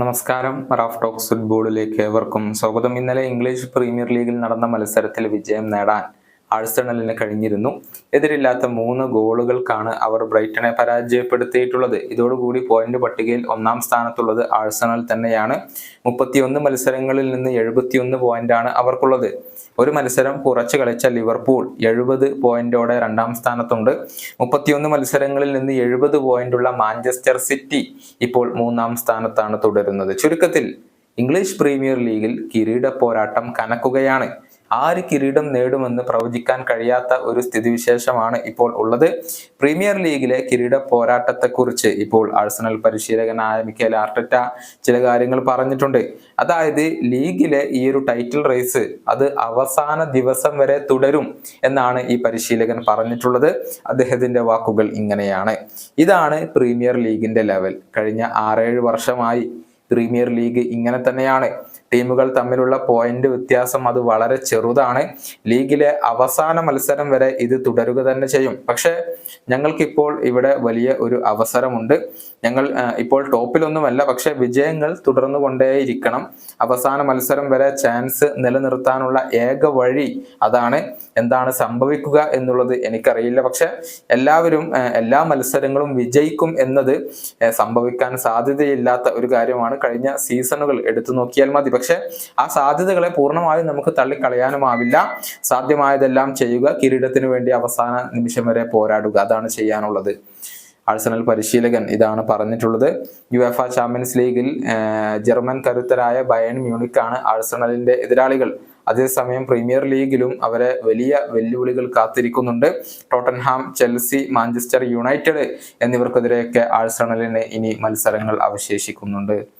നമസ്കാരം. Raf talks ഫുട്ബോളിലേക്ക് ഏവർക്കും സ്വാഗതം. ഇന്നലെ ഇംഗ്ലീഷ് പ്രീമിയർ ലീഗിൽ നടന്ന മത്സരത്തിൽ വിജയം നേടാൻ ആഴ്സണലിന് കഴിഞ്ഞിരുന്നു. എതിരില്ലാത്ത മൂന്ന് ഗോളുകൾക്കാണ് അവർ ബ്രൈറ്റനെ പരാജയപ്പെടുത്തിയിട്ടുള്ളത്. ഇതോടുകൂടി പോയിന്റ് പട്ടികയിൽ ഒന്നാം സ്ഥാനത്തുള്ളത് ആഴ്സണൽ തന്നെയാണ്. മുപ്പത്തിയൊന്ന് മത്സരങ്ങളിൽ നിന്ന് എഴുപത്തിയൊന്ന് പോയിന്റാണ് അവർക്കുള്ളത്. ഒരു മത്സരം കുറച്ച് കളിച്ച ലിവർപൂൾ എഴുപത് പോയിന്റോടെ രണ്ടാം സ്ഥാനത്തുണ്ട്. മുപ്പത്തിയൊന്ന് മത്സരങ്ങളിൽ നിന്ന് എഴുപത് പോയിന്റുള്ള മാഞ്ചസ്റ്റർ സിറ്റി ഇപ്പോൾ മൂന്നാം സ്ഥാനത്താണ് തുടരുന്നത്. ചുരുക്കത്തിൽ ഇംഗ്ലീഷ് പ്രീമിയർ ലീഗിൽ കിരീട പോരാട്ടം കനക്കുകയാണ്. ആര് കിരീടം നേടുമെന്ന് പ്രവചിക്കാൻ കഴിയാത്ത ഒരു സ്ഥിതിവിശേഷമാണ് ഇപ്പോൾ ഉള്ളത്. പ്രീമിയർ ലീഗിലെ കിരീട പോരാട്ടത്തെക്കുറിച്ച് ഇപ്പോൾ ആഴ്സണൽ പരിശീലകനായ മിക്കേൽ ആർട്ടറ്റ ചില കാര്യങ്ങൾ പറഞ്ഞിട്ടുണ്ട്. അതായത് ലീഗിലെ ഈ ഒരു ടൈറ്റിൽ റേസ് അത് അവസാന ദിവസം വരെ തുടരും എന്നാണ് ഈ പരിശീലകൻ പറഞ്ഞിട്ടുള്ളത്. അദ്ദേഹത്തിന്റെ വാക്കുകൾ ഇങ്ങനെയാണ്. ഇതാണ് പ്രീമിയർ ലീഗിന്റെ ലെവൽ. കഴിഞ്ഞ ആറേഴ് വർഷമായി പ്രീമിയർ ലീഗ് ഇങ്ങനെ തന്നെയാണ്. ടീമുകൾ തമ്മിലുള്ള പോയിന്റ് വ്യത്യാസം അത് വളരെ ചെറുതാണ്. ലീഗിലെ അവസാന മത്സരം വരെ ഇത് തുടരുക തന്നെ ചെയ്യും. പക്ഷെ ഞങ്ങൾക്കിപ്പോൾ ഇവിടെ വലിയ ഒരു അവസരമുണ്ട്. ഞങ്ങൾ ഇപ്പോൾ ടോപ്പിലൊന്നുമല്ല പക്ഷെ വിജയങ്ങൾ തുടർന്നു കൊണ്ടേയിരിക്കണം അവസാന മത്സരം വരെ ചാൻസ് നിലനിർത്താനുള്ള ഏക വഴി അതാണ്. എന്താണ് സംഭവിക്കുക എന്നുള്ളത് എനിക്കറിയില്ല. പക്ഷെ എല്ലാവരും എല്ലാ മത്സരങ്ങളും വിജയിക്കും എന്നത് സംഭവിക്കാൻ സാധ്യതയില്ലാത്ത ഒരു കാര്യമാണ്. കഴിഞ്ഞ സീസണുകൾ എടുത്തു നോക്കിയാൽ മതി. പക്ഷെ ആ സാധ്യതകളെ പൂർണമായും നമുക്ക് തള്ളിക്കളയാനുമാവില്ല. സാധ്യമായതെല്ലാം ചെയ്യുക കിരീടത്തിന് വേണ്ടി അവസാന നിമിഷം വരെ പോരാടുക. അതാണ് ചെയ്യാനുള്ളത്. ആഴ്സണൽ പരിശീലകൻ ഇതാണ് പറഞ്ഞിട്ടുള്ളത്. യു എഫ് ചാമ്പ്യൻസ് ലീഗിൽ ജർമ്മൻ കരുത്തരായ ബയൺ മ്യൂണിക്കാണ് ആഴ്സണലിന്റെ എതിരാളികൾ. അതേസമയം പ്രീമിയർ ലീഗിലും അവരെ വലിയ വെല്ലുവിളികൾ കാത്തിരിക്കുന്നുണ്ട്. ടോട്ടൻഹാം ചെൽസി മാഞ്ചസ്റ്റർ യുണൈറ്റഡ് എന്നിവർക്കെതിരെയൊക്കെ ആഴ്സണലിന് ഇനി മത്സരങ്ങൾ അവശേഷിക്കുന്നുണ്ട്.